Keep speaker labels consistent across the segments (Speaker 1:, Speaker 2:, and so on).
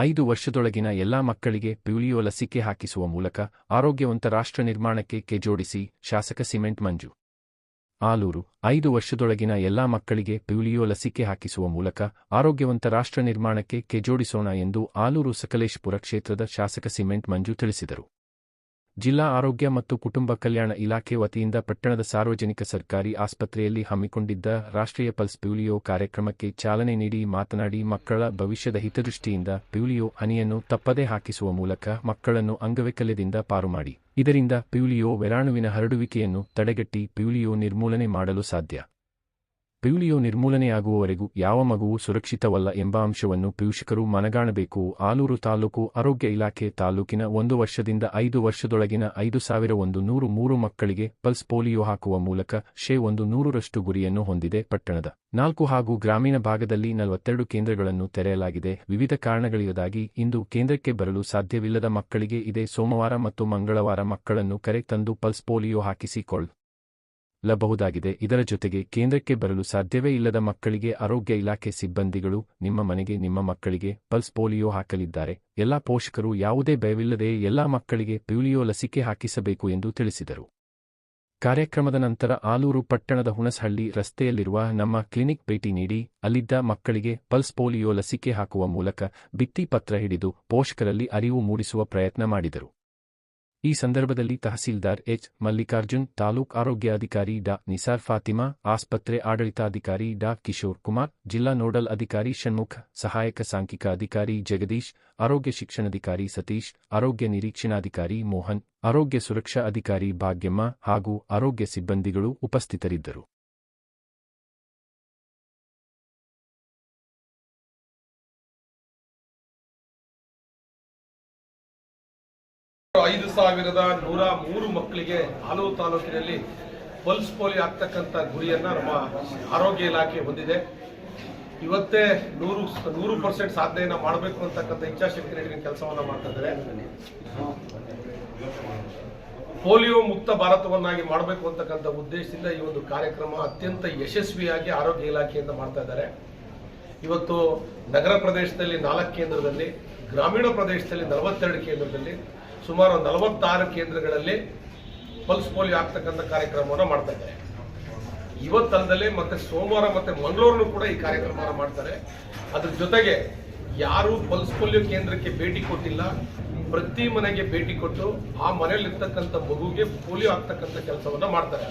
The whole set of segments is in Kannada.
Speaker 1: ಐದು ವರ್ಷದೊಳಗಿನ ಎಲ್ಲಾ ಮಕ್ಕಳಿಗೆ ಪೋಲಿಯೋ ಲಸಿಕೆ ಹಾಕಿಸುವ ಮೂಲಕ ಆರೋಗ್ಯವಂತ ರಾಷ್ಟ್ರ ನಿರ್ಮಾಣಕ್ಕೆ ಕೆಜೋಡಿಸಿ ಶಾಸಕ ಸಿಮೆಂಟ್ ಮಂಜು. ಆಲೂರು, ಐದು ವರ್ಷದೊಳಗಿನ ಎಲ್ಲಾ ಮಕ್ಕಳಿಗೆ ಪೋಲಿಯೋ ಲಸಿಕೆ ಹಾಕಿಸುವ ಮೂಲಕ ಆರೋಗ್ಯವಂತ ರಾಷ್ಟ್ರ ನಿರ್ಮಾಣಕ್ಕೆ ಕೆಜೋಡಿಸೋಣ ಎಂದು ಆಲೂರು ಸಕಲೇಶಪುರ ಕ್ಷೇತ್ರದ ಶಾಸಕ ಸಿಮೆಂಟ್ ಮಂಜು ತಿಳಿಸಿದರು. ಜಿಲ್ಲಾ ಆರೋಗ್ಯ ಮತ್ತು ಕುಟುಂಬ ಕಲ್ಯಾಣ ಇಲಾಖೆ ವತಿಯಿಂದ ಪಟ್ಟಣದ ಸಾರ್ವಜನಿಕ ಸರ್ಕಾರಿ ಆಸ್ಪತ್ರೆಯಲ್ಲಿ ಹಮ್ಮಿಕೊಂಡಿದ್ದ ರಾಷ್ಟ್ರೀಯ ಪಲ್ಸ್ ಪ್ಯೂಲಿಯೋ ಕಾರ್ಯಕ್ರಮಕ್ಕೆ ಚಾಲನೆ ನೀಡಿ ಮಾತನಾಡಿ, ಮಕ್ಕಳ ಭವಿಷ್ಯದ ಹಿತದೃಷ್ಟಿಯಿಂದ ಪ್ಯೂಲಿಯೋ ಹನಿಯನ್ನು ತಪ್ಪದೇ ಹಾಕಿಸುವ ಮೂಲಕ ಮಕ್ಕಳನ್ನು ಅಂಗವೈಕಲ್ಯದಿಂದ ಪಾರು ಮಾಡಿ. ಇದರಿಂದ ಪ್ಯೂಲಿಯೋ ವೆರಾಣುವಿನ ಹರಡುವಿಕೆಯನ್ನು ತಡೆಗಟ್ಟಿ ಪ್ಯೂಲಿಯೋ ನಿರ್ಮೂಲನೆ ಮಾಡಲು ಸಾಧ್ಯ. ಪೋಲಿಯೋ ನಿರ್ಮೂಲನೆಯಾಗುವವರೆಗೂ ಯಾವ ಮಗುವು ಸುರಕ್ಷಿತವಲ್ಲ ಎಂಬ ಅಂಶವನ್ನು ಪೋಷಕರು ಮನಗಾಣಬೇಕು. ಆಲೂರು ತಾಲೂಕು ಆರೋಗ್ಯ ಇಲಾಖೆ ತಾಲೂಕಿನ ಒಂದು ವರ್ಷದಿಂದ ಐದು ವರ್ಷದೊಳಗಿನ ಐದು ಸಾವಿರ ಒಂದು ನೂರು ಮೂರು ಮಕ್ಕಳಿಗೆ ಪಲ್ಸ್ ಪೋಲಿಯೋ ಹಾಕುವ ಮೂಲಕ ಶೇ ಒಂದು ನೂರರಷ್ಟು ಗುರಿಯನ್ನು ಹೊಂದಿದೆ. ಪಟ್ಟಣದ ನಾಲ್ಕು ಹಾಗೂ ಗ್ರಾಮೀಣ ಭಾಗದಲ್ಲಿ ನಲವತ್ತೆರಡು ಕೇಂದ್ರಗಳನ್ನು ತೆರೆಯಲಾಗಿದೆ. ವಿವಿಧ ಕಾರಣಗಳಿಂದಾಗಿ ಇಂದು ಕೇಂದ್ರಕ್ಕೆ ಬರಲು ಸಾಧ್ಯವಿಲ್ಲದ ಮಕ್ಕಳಿಗೆ ಇದೇ ಸೋಮವಾರ ಮತ್ತು ಮಂಗಳವಾರ ಮಕ್ಕಳನ್ನು ಕರೆ ತಂದು ಪಲ್ಸ್ ಪೋಲಿಯೋ ಹಾಕಿಸಿಕೊಳ್ಳ ಲಬಹುದಾಗಿದೆ ಇದರ ಜೊತೆಗೆ ಕೇಂದ್ರಕ್ಕೆ ಬರಲು ಸಾಧ್ಯವೇ ಇಲ್ಲದ ಮಕ್ಕಳಿಗೆ ಆರೋಗ್ಯ ಇಲಾಖೆ ಸಿಬ್ಬಂದಿಗಳು, ನಿಮ್ಮ ಮನೆಗೆ ನಿಮ್ಮ ಮಕ್ಕಳಿಗೆ ಪಲ್ಸ್ ಪೋಲಿಯೋ ಹಾಕಲಿದ್ದಾರೆ. ಎಲ್ಲಾ ಪೋಷಕರು ಯಾವುದೇ ಭಯವಿಲ್ಲದೆ ಎಲ್ಲಾ ಮಕ್ಕಳಿಗೆ ಪ್ಯೂಲಿಯೋ ಲಸಿಕೆ ಹಾಕಿಸಬೇಕು ಎಂದು ತಿಳಿಸಿದರು. ಕಾರ್ಯಕ್ರಮದ ನಂತರ ಆಲೂರು ಪಟ್ಟಣದ ಹುಣಸಹಳ್ಳಿ ರಸ್ತೆಯಲ್ಲಿರುವ ನಮ್ಮ ಕ್ಲಿನಿಕ್ ಭೇಟಿ ನೀಡಿ, ಅಲ್ಲಿದ್ದ ಮಕ್ಕಳಿಗೆ ಪಲ್ಸ್ ಪೋಲಿಯೋ ಲಸಿಕೆ ಹಾಕುವ ಮೂಲಕ ಭಿತ್ತಿ ಪತ್ರ ಹಿಡಿದು ಪೋಷಕರಲ್ಲಿ ಅರಿವು ಮೂಡಿಸುವ ಪ್ರಯತ್ನ ಮಾಡಿದರು. ಈ ಸಂದರ್ಭದಲ್ಲಿ ತಹಸೀಲ್ದಾರ್ ಎಚ್. ಮಲ್ಲಿಕಾರ್ಜುನ್, ತಾಲೂಕ್ ಆರೋಗ್ಯಾಧಿಕಾರಿ ಡಾ. ನಿಸಾರ್ ಫಾತಿಮಾ, ಆಸ್ಪತ್ರೆ ಆಡಳಿತಾಧಿಕಾರಿ ಡಾ. ಕಿಶೋರ್ ಕುಮಾರ್, ಜಿಲ್ಲಾ ನೋಡಲ್ ಅಧಿಕಾರಿ ಷಣ್ಮುಖ, ಸಹಾಯಕ ಸಾಂಖ್ಯಿಕ ಅಧಿಕಾರಿ ಜಗದೀಶ್, ಆರೋಗ್ಯ ಶಿಕ್ಷಣಾಧಿಕಾರಿ ಸತೀಶ್, ಆರೋಗ್ಯ ನಿರೀಕ್ಷಣಾಧಿಕಾರಿ ಮೋಹನ್, ಆರೋಗ್ಯ ಸುರಕ್ಷಾ ಅಧಿಕಾರಿ ಭಾಗ್ಯಮ್ಮ ಹಾಗೂ ಆರೋಗ್ಯ ಸಿಬ್ಬಂದಿಗಳು ಉಪಸ್ಥಿತರಿದ್ದರು.
Speaker 2: ಐದು ಸಾವಿರದ ನೂರ ಮೂರು ಮಕ್ಕಳಿಗೆ ಹಾಲೂರು ತಾಲೂಕಿನಲ್ಲಿ ಪಲ್ಸ್ ಪೋಲಿಯೋ ಆಗ್ತಕ್ಕಂಥ ಗುರಿಯನ್ನ ನಮ್ಮ ಆರೋಗ್ಯ ಇಲಾಖೆ ಹೊಂದಿದೆ. ಇವತ್ತೇ ನೂರು ನೂರು ಪರ್ಸೆಂಟ್ ಸಾಧನೆಯನ್ನ ಮಾಡಬೇಕು ಅಂತಕ್ಕಂಥ ಇಚ್ಛಾಶಕ್ತಿ ನೀಡಿದ ಕೆಲಸವನ್ನ ಮಾಡ್ತಾ ಇದ್ದಾರೆ. ಪೋಲಿಯೋ ಮುಕ್ತ ಭಾರತವನ್ನಾಗಿ ಮಾಡಬೇಕು ಅಂತಕ್ಕಂಥ ಉದ್ದೇಶದಿಂದ ಈ ಒಂದು ಕಾರ್ಯಕ್ರಮ ಅತ್ಯಂತ ಯಶಸ್ವಿಯಾಗಿ ಆರೋಗ್ಯ ಇಲಾಖೆಯಿಂದ ಮಾಡ್ತಾ ಇದ್ದಾರೆ. ಇವತ್ತು ನಗರ ಪ್ರದೇಶದಲ್ಲಿ ನಾಲ್ಕು ಕೇಂದ್ರದಲ್ಲಿ ಗ್ರಾಮೀಣ ಪ್ರದೇಶದಲ್ಲಿ ನಲವತ್ತೆರಡು ಕೇಂದ್ರದಲ್ಲಿ, ಸುಮಾರು ನಲವತ್ತಾರು ಕೇಂದ್ರಗಳಲ್ಲಿ ಪಲ್ಸ್ ಪೋಲಿಯೋ ಆಗ್ತಕ್ಕಂಥ ಕಾರ್ಯಕ್ರಮವನ್ನು ಮಾಡ್ತಾ ಇದ್ದಾರೆ. ಇವತ್ತಲ್ಲದೆ ಮತ್ತೆ ಸೋಮವಾರ ಮತ್ತೆ ಮಂಗಳೂರು ಕೂಡ ಈ ಕಾರ್ಯಕ್ರಮವನ್ನು ಮಾಡ್ತಾರೆ. ಅದ್ರ ಜೊತೆಗೆ ಯಾರು ಪಲ್ಸ್ ಪೋಲಿಯೋ ಕೇಂದ್ರಕ್ಕೆ ಭೇಟಿ ಕೊಟ್ಟಿಲ್ಲ. ಪ್ರತಿ ಮನೆಗೆ ಭೇಟಿ ಕೊಟ್ಟು ಆ ಮನೆಯಲ್ಲಿರ್ತಕ್ಕಂಥ ಮಗುಗೆ ಪೋಲಿಯೋ ಆಗ್ತಕ್ಕಂಥ ಕೆಲಸವನ್ನು ಮಾಡ್ತಾರೆ.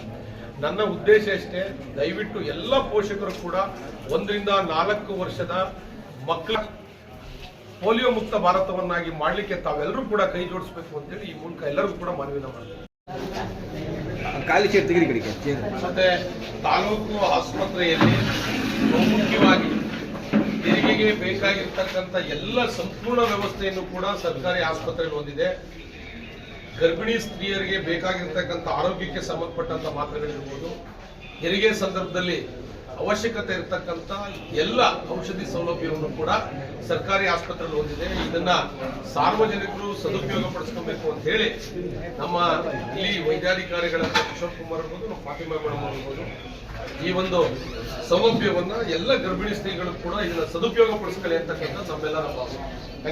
Speaker 2: ನನ್ನ ಉದ್ದೇಶ ಅಷ್ಟೇ, ದಯವಿಟ್ಟು ಎಲ್ಲ ಪೋಷಕರು ಕೂಡ ಒಂದರಿಂದ ನಾಲ್ಕು ವರ್ಷದ ಮಕ್ಕಳ ಪೋಲಿಯೋ ಮುಕ್ತ ಭಾರತವನ್ನಾಗಿ ಮಾಡಲಿಕ್ಕೆ ತಾವೆಲ್ಲರೂ ಕೂಡ ಕೈ ಜೋಡಿಸಬೇಕು ಅಂತೇಳಿ ಈ ಮೂಲಕ ಎಲ್ಲರಿಗೂ ಕೂಡ ಮನವಿನ ಮಾಡ್ತಾರೆ ಮತ್ತೆ ತಾಲೂಕು ಆಸ್ಪತ್ರೆಯಲ್ಲಿ ಮುಖ್ಯವಾಗಿ ತೆರಿಗೆಗೆ ಬೇಕಾಗಿರ್ತಕ್ಕಂಥ ಎಲ್ಲ ಸಂಪೂರ್ಣ ವ್ಯವಸ್ಥೆಯನ್ನು ಕೂಡ ಸರ್ಕಾರಿ ಆಸ್ಪತ್ರೆಯಲ್ಲಿ ಹೊಂದಿದೆ. ಗರ್ಭಿಣಿ ಸ್ತ್ರೀಯರಿಗೆ ಬೇಕಾಗಿರ್ತಕ್ಕಂಥ ಆರೋಗ್ಯಕ್ಕೆ ಸಂಬಂಧಪಟ್ಟಂತ ಮಾತ್ರೆಗಳಿರ್ಬೋದು. ಹೆರಿಗೆ ಸಂದರ್ಭದಲ್ಲಿ ಅವಶ್ಯಕತೆ ಇರತಕ್ಕಂತ ಎಲ್ಲ ಔಷಧಿ ಸೌಲಭ್ಯವನ್ನು ಕೂಡ ಸರ್ಕಾರಿ ಆಸ್ಪತ್ರೆಯಲ್ಲಿ ಹೊಂದಿದೆ. ಇದನ್ನ ಸಾರ್ವಜನಿಕರು ಸದುಪಯೋಗ ಪಡಿಸ್ಕೋಬೇಕು ಅಂತ ಹೇಳಿ ನಮ್ಮ ಇಲ್ಲಿ ವೈದ್ಯಾಧಿಕಾರಿಗಳಾದ ಕಿಶೋರ್ ಕುಮಾರ್ ಇರ್ಬೋದು ನಮ್ಮ ಫಾತಿಮಾ ಮೇಡಮ್ ಇರ್ಬೋದು ಈ ಒಂದು ಸೌಲಭ್ಯವನ್ನ ಎಲ್ಲ ಗರ್ಭಿಣಿ ಸ್ತ್ರೀಗಳು ಕೂಡ ಇದನ್ನ ಸದುಪಯೋಗ ಪಡಿಸ್ಕೊಳ್ಳಿ ಅಂತಕ್ಕಂಥ ನಮ್ಮೆಲ್ಲರ ಭಾವನೆ.